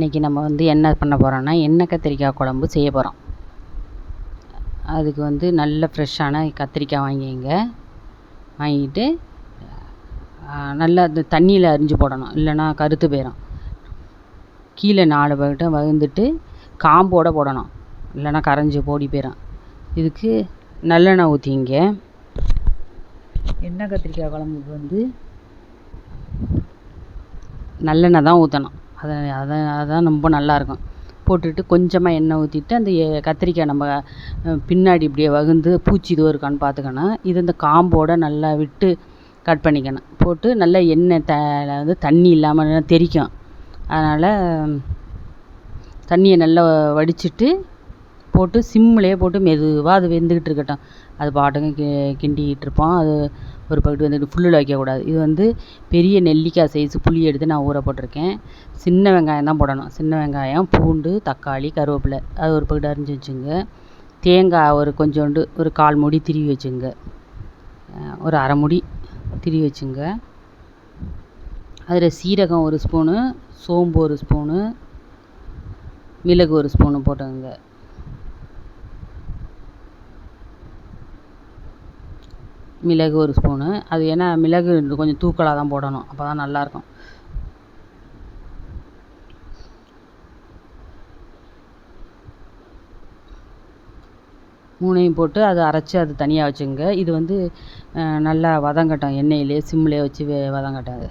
இன்றைக்கி நம்ம வந்து என்ன பண்ண போகிறோன்னா எண்ணெய் கத்திரிக்காய் குழம்பு செய்ய போகிறோம் அதுக்கு வந்து நல்ல ஃப்ரெஷ்ஷான கத்திரிக்காய் வாங்கிங்க வாங்கிட்டு நல்லா அந்த தண்ணியில் அரிஞ்சு போடணும். இல்லைன்னா கருத்து போயிடும் கீழே நாலு பக்கட்டும் வகுந்துட்டு காம்போடு போடணும். இல்லைன்னா கரைஞ்சி போடி போயிடும் இதுக்கு நல்லெண்ணெய் ஊற்றிங்க எண்ணெய் கத்திரிக்காய் குழம்புக்கு வந்து நல்லெண்ணெய் தான் ஊற்றணும் அதை அதை அதுதான் ரொம்ப நல்லாயிருக்கும். போட்டுட்டு கொஞ்சமாக எண்ணெய் ஊற்றிட்டு அந்த கத்திரிக்காய் நம்ம பின்னாடி இப்படியே வகுந்து பூச்சி எதுவும் இருக்கான்னு பார்த்துக்கணும் இது இந்த காம்போடு நல்லா விட்டு கட் பண்ணிக்கணும். போட்டு நல்லா எண்ணெய் த வந்து தண்ணி இல்லாமல் தெறிக்கும் அதனால் தண்ணியை நல்லா வடிச்சிட்டு போட்டு சிம்மிலே போட்டு மெதுவாக அது வெந்துக்கிட்டு இருக்கட்டும். அது பாட்டுக்கு கி கிண்டிக்கிட்டு இருப்போம். அது ஒரு பக்கெட்டு வந்துட்டு ஃபுல்லில் வைக்கக்கூடாது இது வந்து பெரிய நெல்லிக்காய் சைஸ் புளி எடுத்து நான் ஊற போட்டிருக்கேன். சின்ன வெங்காயம் தான் போடணும். சின்ன வெங்காயம் பூண்டு தக்காளி கருவேப்பிலை. அது ஒரு பக்கெட்டு அரிஞ்சு வச்சுங்க. தேங்காய் ஒரு கொஞ்சோண்டு ஒரு கால் மூடி திருவி வச்சுங்க. ஒரு அரை மூடி திருவி வச்சுங்க. அதில் சீரகம் ஒரு ஸ்பூனு சோம்பு ஒரு ஸ்பூனு மிளகு ஒரு ஸ்பூனு போட்டுக்கோங்க மிளகு ஒரு ஸ்பூனு. அது ஏன்னா மிளகு கொஞ்சம் தூக்கலாக தான் போடணும். அப்போ தான் நல்லாயிருக்கும் மூணையும் போட்டு அதை அரைச்சி அது தனியாக வச்சுங்க. இது வந்து நல்லா வதங்கட்டும். எண்ணெயிலே சிம்மிலே வச்சு வே வதங்கட்டும் அது.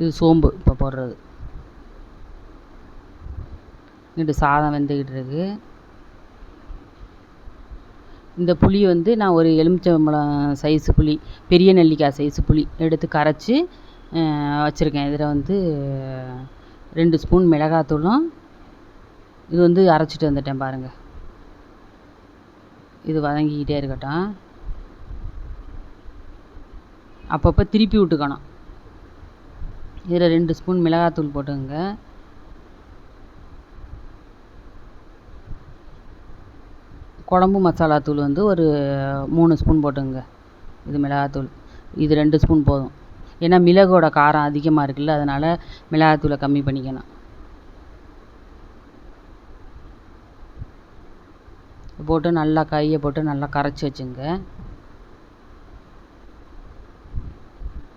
இது சோம்பு இப்போ போடுறது. இங்கிட்டு சாதம் வெந்துக்கிட்டு இருக்கு இந்த புளி வந்து நான் ஒரு எலுமிச்சம்பழம் சைஸு புளி பெரிய நெல்லிக்காய் சைஸு புளி எடுத்து கரைச்சி வச்சுருக்கேன். இதில் வந்து ரெண்டு ஸ்பூன் மிளகாத்தூளும் இது வந்து அரைச்சிட்டு வந்துட்டேன் பாருங்கள் இது வதங்கிக்கிட்டே இருக்கட்டும். அப்பப்போ திருப்பி விட்டுக்கணும் இதில் ரெண்டு ஸ்பூன் மிளகாத்தூள் போட்டுக்கோங்க. குழம்பு மசாலா தூள் வந்து ஒரு மூணு ஸ்பூன் போட்டுக்கோங்க. இது மிளகாத்தூள். இது ரெண்டு ஸ்பூன் போதும். ஏன்னா மிளகோட காரம் அதிகமாக இருக்குல்ல அதனால் மிளகாத்தூளை கம்மி பண்ணிக்கணும். போட்டு நல்லா கையை போட்டு நல்லா கரைச்சி வச்சுங்க.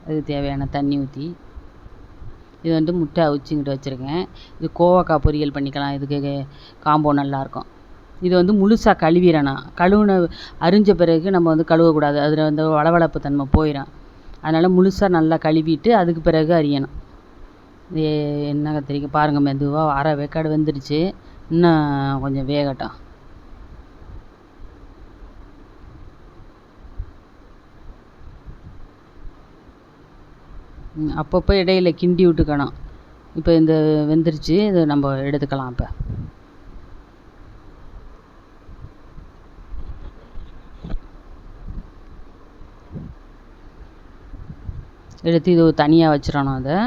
அதுக்கு தேவையான தண்ணி ஊற்றி இது வந்து முட்டை அவிச்சிங்கிட்டு வச்சுருக்கேன். இது கோவக்காய் பொரியல் பண்ணிக்கலாம். இதுக்கு காம்போ நல்லாயிருக்கும். இது வந்து முழுசாக கழுவிடணும் கழுவுன அரிஞ்ச பிறகு நம்ம வந்து கழுவக்கூடாது. அதில் வந்து வளவளப்பு தன்மை போயிடும் அதனால் முழுசாக நல்லா கழுவிட்டு அதுக்கு பிறகு அரியணும். இது என்ன கத்திரிக்காய் பாருங்கள் மெதுவாக அரை வேக்காடு வெந்துடுச்சு. இன்னும் கொஞ்சம் வேகட்டும். அப்பப்போ இடையில கிண்டி விட்டுக்கணும். இப்போ இந்த வெந்துருச்சு இதை நம்ம எடுத்துக்கலாம் இப்போ. எடுத்து இது தனியாக வச்சிடணும் அதை.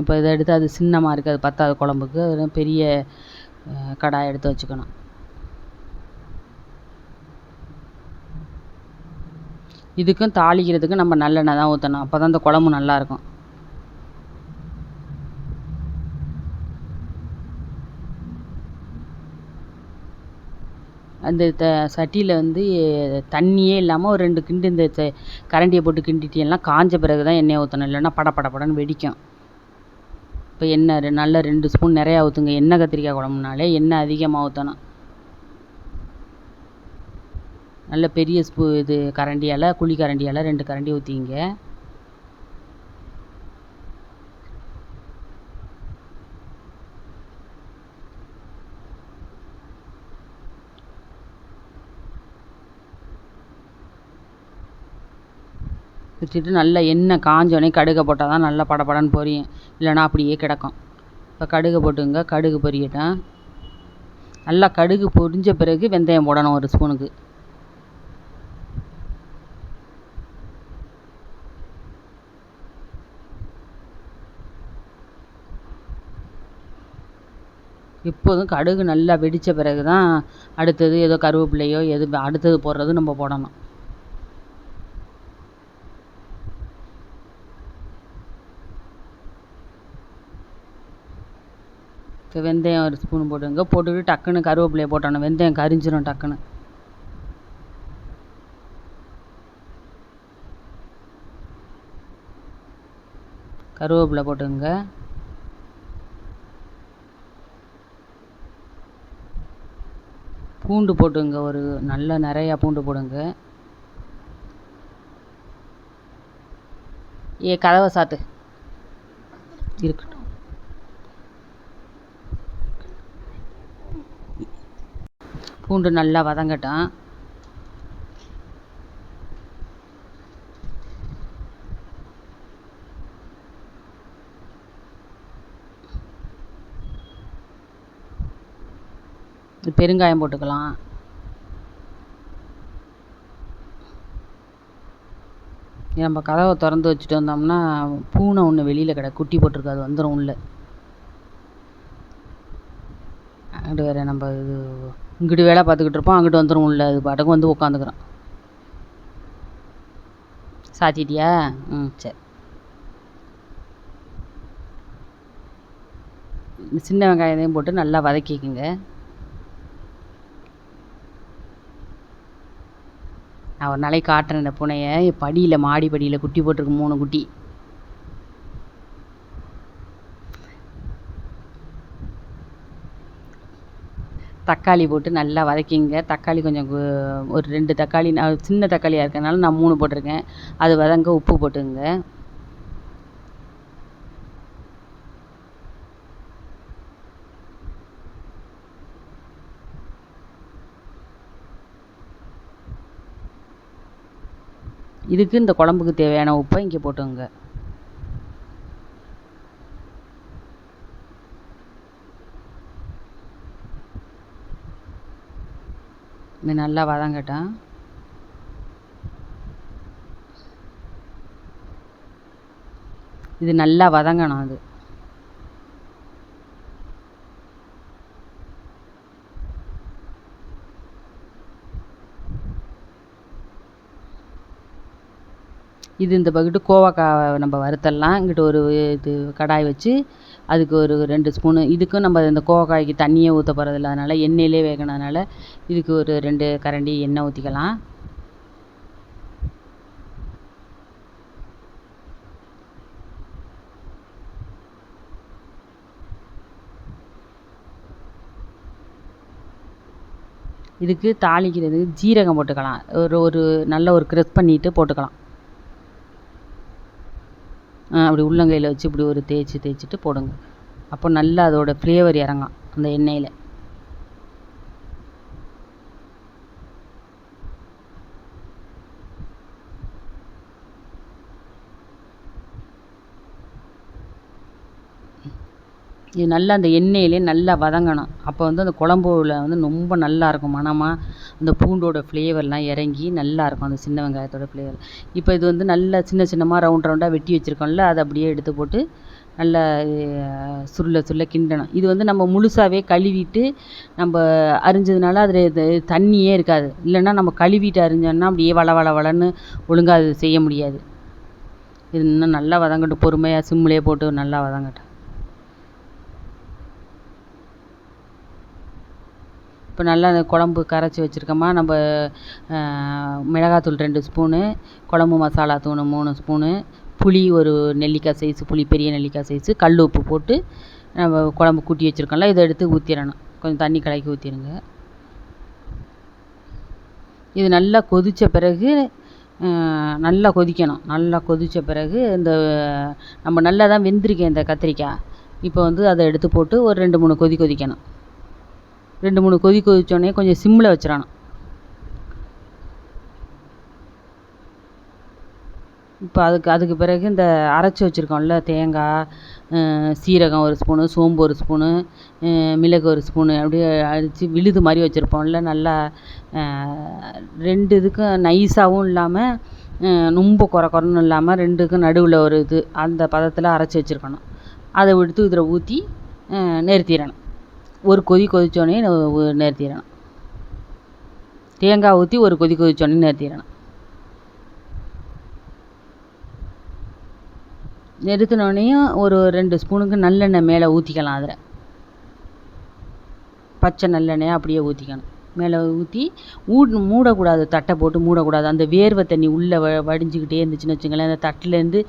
இப்போ இதை எடுத்து அது சின்னமாக இருக்குது அது பத்தாது குழம்புக்கு. அது பெரிய கடாய் எடுத்து வச்சுக்கணும். இதுக்கும் தாளிக்கிறதுக்கும் நம்ம நல்லெண்ணெய் தான் ஊற்றணும் அப்போ தான் அந்த குழம்பு நல்லாயிருக்கும் அந்த த சட்டியில் வந்து தண்ணியே இல்லாமல் ஒரு ரெண்டு கிண்டு இந்த ச கரண்டியை போட்டு கிண்டிட்டீங்கன்னா காஞ்ச பிறகு தான் எண்ணெயை ஊற்றணும் இல்லைன்னா பட பட படன்னு வெடிக்கும். இப்போ எண்ணெய் நல்ல ரெண்டு ஸ்பூன் நிறையா ஊற்றுங்க எண்ணெய் கத்திரிக்காய் குழம்புனாலே எண்ணெய் அதிகமாக ஊற்றணும் நல்ல பெரிய ஸ்பூ இது கரண்டியால் குழி கரண்டியால் ரெண்டு கரண்டி ஊற்றிங்க வச்சுட்டு நல்லா எண்ணெய் காஞ்சோடனே கடுகை போட்டால் தான் நல்லா படபடன்னு பொரியும். இல்லைன்னா அப்படியே கிடக்கும். இப்போ கடுகு போட்டுங்க. கடுகு பொரியட்டும். நல்லா கடுகு பொரிஞ்ச பிறகு வெந்தயம் போடணும் ஒரு ஸ்பூனுக்கு. எப்போதும் கடுகு நல்லா வெடித்த பிறகு தான் அடுத்தது ஏதோ கருவேப்பிலையோ எது அடுத்தது போடுறது நம்ம போடணும். எனக்கு வெந்தயம் ஒரு ஸ்பூன் போட்டுங்க போட்டுக்கிட்டு டக்குன்னு கருவேப்பிலையை போட்டணும் வெந்தயம் கரிஞ்சிடும் டக்குன்னு. கருவேப்பிலை போட்டுங்க. பூண்டு போட்டுங்க. ஒரு நல்ல நிறையா பூண்டு போடுங்க. ஏ கதவை சாத்து. இருக்கட்டும். பூண்டு நல்லா வதங்கட்டும். பெருங்காயம் போட்டுக்கலாம். நம்ம கதவை திறந்து வச்சுட்டு வந்தோம்னா பூனை ஒன்று வெளியில் கிட குட்டி போட்டிருக்கு அது வந்துடும் உள்ள. அங்கிட்டு வேறு நம்ம இது இங்கிட்டு வேலை பார்த்துக்கிட்டு இருப்போம். அங்கிட்டு வந்துடும் உள்ள அது பாட்டுக்கு வந்து உட்காந்துக்கிறோம் சாத்திட்டியா? ம் சரி. சின்ன வெங்காயத்தையும் போட்டு நல்லா வதக்கிக்கோங்க. நான் ஒரு நாளைக்கு காட்டுறேன் இந்த பூனையை. படியில் மாடி படியில் குட்டி போட்டிருக்கு மூணு குட்டி. தக்காளி போட்டு நல்லா வதக்கிங்க. தக்காளி கொஞ்சம் ஒரு ரெண்டு தக்காளி நான் சின்ன தக்காளியாக இருக்கிறனால நான் மூணு போட்டிருக்கேன். அது வதங்க உப்பு போட்டுங்க. இதுக்கு இந்த குழம்புக்கு தேவையான உப்பை இங்கே போட்டுங்க. இது நல்லா வதங்கட்டும் இது நல்லா வதங்கணும் அது. இது இந்த பக்கெட்டு கோவக்காவை நம்ம வறுத்தரலாம் இங்கிட்டு ஒரு இது கடாய் வச்சு அதுக்கு ஒரு ரெண்டு ஸ்பூனு. இதுக்கும் நம்ம இந்த கோவக்காய்க்கு தண்ணியே ஊற்ற போகிறதில்ல அதனால் எண்ணெயிலே வேகணுனால இதுக்கு ஒரு ரெண்டு கரண்டி எண்ணெய் ஊற்றிக்கலாம் இதுக்கு தாளிக்கிறதுக்கு ஜீரகம் போட்டுக்கலாம். ஒரு ஒரு நல்ல ஒரு க்ரஷ் பண்ணிவிட்டு போட்டுக்கலாம். அப்படி உள்ளங்கையில் வச்சு இப்படி ஒரு தேய்ச்சி தேய்ச்சிட்டு போடுங்க. அப்போ நல்லா அதோடய ஃப்ளேவர் இறங்கும் அந்த எண்ணெயில். இது நல்லா அந்த எண்ணெயிலே நல்லா வதங்கணும். அப்போ வந்து அந்த குழம்புல வந்து ரொம்ப நல்லா இருக்கும். மணமாக அந்த பூண்டோட ஃப்ளேவர்லாம் இறங்கி நல்லாயிருக்கும் அந்த சின்ன வெங்காயத்தோட ஃப்ளேவர் இப்போ இது வந்து நல்லா சின்ன சின்னமாக ரவுண்ட் ரவுண்டாக வெட்டி வச்சுருக்கோம்ல அதை அப்படியே எடுத்து போட்டு நல்லா சுருள சுருள கிண்டணும். இது வந்து நம்ம முழுசாகவே கழுவிட்டு நம்ம அரிஞ்சதுனால அதில் இது தண்ணியே இருக்காது. இல்லைன்னா நம்ம கழுவிட்டு அரிஞ்சோம்னா அப்படியே வள வள வளன்னு ஒழுங்காக அது செய்ய முடியாது. இது இன்னும் நல்லா வதங்கட்டும். பொறுமையாக சிம்மிலே போட்டு நல்லா வதங்கட்டும். இப்போ நல்லா குழம்பு கரைச்சி வச்சுருக்கோமா நம்ம மிளகாத்தூள் ரெண்டு ஸ்பூனு குழம்பு மசாலா தூள் மூணு ஸ்பூனு புளி ஒரு நெல்லிக்காய் சைஸு புளி பெரிய நெல்லிக்காய் சைஸு கல் உப்பு போட்டு நம்ம குழம்பு கூட்டி வச்சுருக்கோம்ல இதை எடுத்து ஊற்றிடணும் கொஞ்சம் தண்ணி கலக்கி ஊற்றிடுங்க இது நல்லா கொதித்த பிறகு நல்லா கொதிக்கணும். நல்லா கொதித்த பிறகு இந்த நம்ம நல்லா தான் வெந்திருக்கேன் இந்த கத்திரிக்காய். இப்போ வந்து அதை எடுத்து போட்டு ஒரு ரெண்டு மூணு கொதி கொதிக்கணும். ரெண்டு மூணு கொதி கொதிச்சோடனே கொஞ்சம் சிம்மில் வச்சிடணும். இப்போ அதுக்கு அதுக்கு பிறகு இந்த அரைச்சி வச்சுருக்கோம்ல தேங்காய் சீரகம் ஒரு ஸ்பூனு சோம்பு ஒரு ஸ்பூனு மிளகு ஒரு ஸ்பூனு அப்படியே அடித்து விழுது மாதிரி வச்சுருப்போம்ல நல்லா ரெண்டு இதுக்கும் நைஸாகவும் இல்லாமல் ரொம்ப கொர கொரன்னு இல்லாமல் ரெண்டுக்கும் நடுவில் ஒரு இது அந்த பதத்தில் அரைச்சி வச்சுருக்கணும். அதை எடுத்து இதில் ஊற்றி நிறுத்திடணும். ஒரு கொதி கொதித்தோடனே நிறுத்திடணும். தேங்காய் ஊற்றி ஒரு கொதி கொதித்தோடனே நிறுத்திடணும். நிறுத்தினோடனையும் ஒரு ரெண்டு ஸ்பூனுக்கு நல்லெண்ணெய் மேலே ஊற்றிக்கலாம் அதில். பச்சை நல்லெண்ணெய் அப்படியே ஊற்றிக்கணும் மேலே ஊற்றி ஊட் மூடக்கூடாது தட்டை போட்டு மூடக்கூடாது. அந்த வேர்வை தண்ணி உள்ளே வ வடிஞ்சிக்கிட்டே இருந்துச்சுன்னு வச்சுங்களேன் அந்த தட்டிலேருந்து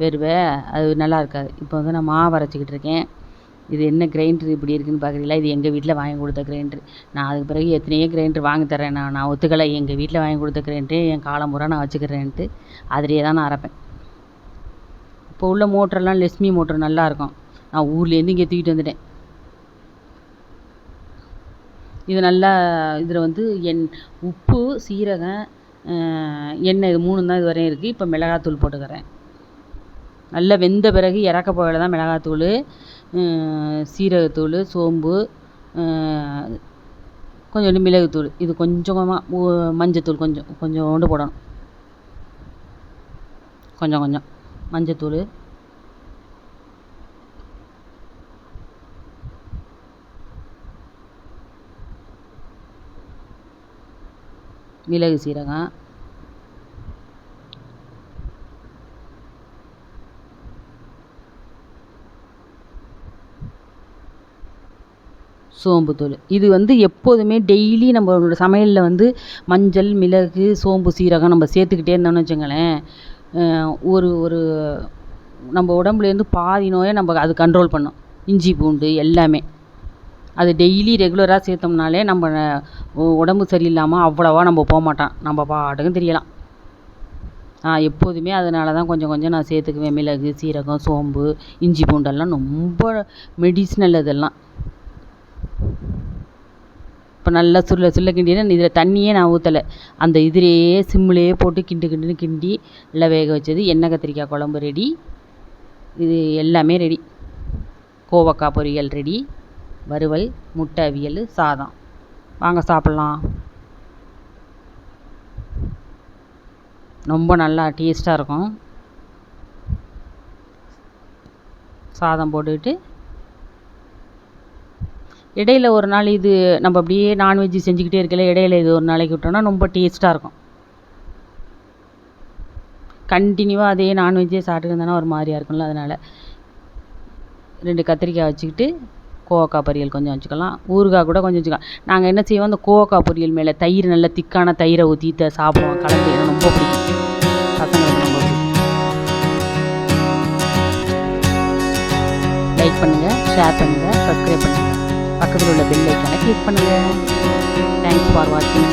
வேர்வை அது நல்லா இருக்காது. இப்போ வந்து நான் மாவு அரைச்சிக்கிட்டு இருக்கேன். இது என்ன கிரைண்டர் இப்படி இருக்குன்னு பார்க்குறீங்களா? இது எங்கள் வீட்டில் வாங்கி கொடுத்த கிரைண்டர் நான் அதுக்கு பிறகு எத்தனையோ கிரைண்டர் வாங்கி தரேன் நான் நான் ஒத்துக்கலை. எங்கள் வீட்டில் வாங்கி கொடுத்த கிரைண்டரே என் காலம் பூரா நான் வச்சுக்கிறேன்ட்டு அதிலே தான் நான் அரைப்பேன். இப்போ உள்ள மோட்டரெல்லாம் லெஸ்மி மோட்ரு நல்லாயிருக்கும் நான் ஊர்லேருந்து இங்கே தூக்கிட்டு வந்துட்டேன். இது நல்லா இதில் வந்து எண் உப்பு சீரகம் எண்ணெய் இது மூணு தான் இது வரையும் இருக்குது இப்போ மிளகாத்தூள் போட்டுக்கிறேன். நல்லா வெந்த பிறகு இறக்க போகையில் தான் மிளகாத்தூள் சீரகத்தூள் சோம்பு கொஞ்சோண்டு மிளகுத்தூள். இது கொஞ்சமாக மஞ்சத்தூள் கொஞ்சம் கொஞ்சோண்டு போடணும். கொஞ்சம் கொஞ்சம். மஞ்சத்தூள். மிளகு சீரகம். சோம்புத்தூள் இது வந்து எப்போதுமே டெய்லி நம்மளோட சமையலில் வந்து மஞ்சள் மிளகு சோம்பு சீரகம் நம்ம சேர்த்துக்கிட்டே இருந்தோம்னு வச்சுங்களேன். ஒரு ஒரு நம்ம உடம்புலேருந்து பாதி நோயை நம்ம அது கண்ட்ரோல் பண்ணும். இஞ்சி பூண்டு எல்லாமே. அது டெய்லி ரெகுலராக சேர்த்தோம்னாலே நம்ம உடம்பு சரியில்லாமல் அவ்வளோவா நம்ம போக மாட்டோம் நம்ம பாட்டுக்கும் தெரியலாம். நான் எப்போதுமே அதனால தான் கொஞ்சம் கொஞ்சம் நான் சேர்த்துக்குவேன். மிளகு சீரகம் சோம்பு இஞ்சி பூண்டெல்லாம் ரொம்ப மெடிசினல் அதெல்லாம் அப்போ நல்லா சுருள சுருள கிண்டினேன் இதில் தண்ணியே நான் ஊற்றலை அந்த இதிலேயே சிம்மிலேயே போட்டு கிண்டு கிண்டுன்னு கிண்டி நல்லா வேக வச்சது எண்ணெய் கத்திரிக்காய் குழம்பு ரெடி இது எல்லாமே ரெடி கோவக்காய் பொரியல் ரெடி வறுவல் முட்டை அவியல் சாதம். வாங்க சாப்பிட்லாம். ரொம்ப நல்லா டேஸ்ட்டாக இருக்கும். சாதம் போட்டுக்கிட்டு இடையில ஒரு நாள் இது நம்ம அப்படியே நான்வெஜ்ஜு செஞ்சுக்கிட்டே இருக்கல இடையில இது ஒரு நாளைக்கு விட்டோம்னா ரொம்ப டேஸ்ட்டாக இருக்கும். கண்டினியூவாக அதே நான்வெஜ்ஜே சாப்பிட்டுட்டு இருந்தோன்னா ஒரு மாதிரியாக இருக்கும்ல அதனால். ரெண்டு கத்திரிக்காய் வச்சுக்கிட்டு கோவக்காய் பொரியல் கொஞ்சம் வச்சுக்கலாம். ஊறுகாய் கூட கொஞ்சம் வச்சுக்கலாம். நாங்கள் என்ன செய்வோம் அந்த கோவக்காய் பொரியல் மேலே தயிர் நல்ல திக்கான தயிரை ஊற்றி த சாப்பிடுவோம். கலந்து ரொம்ப பிடிக்கும். பசங்களுக்கு ரொம்ப பிடிக்கும். லைக் பண்ணுங்கள் ஷேர் பண்ணுங்கள் சப்ஸ்கிரைப் பண்ணுங்கள் பக்கத்தில் உள்ள பெல் ஐக்கானை கிளிக் பண்ணுங்கள் தேங்க்ஸ் ஃபார் வாட்சிங்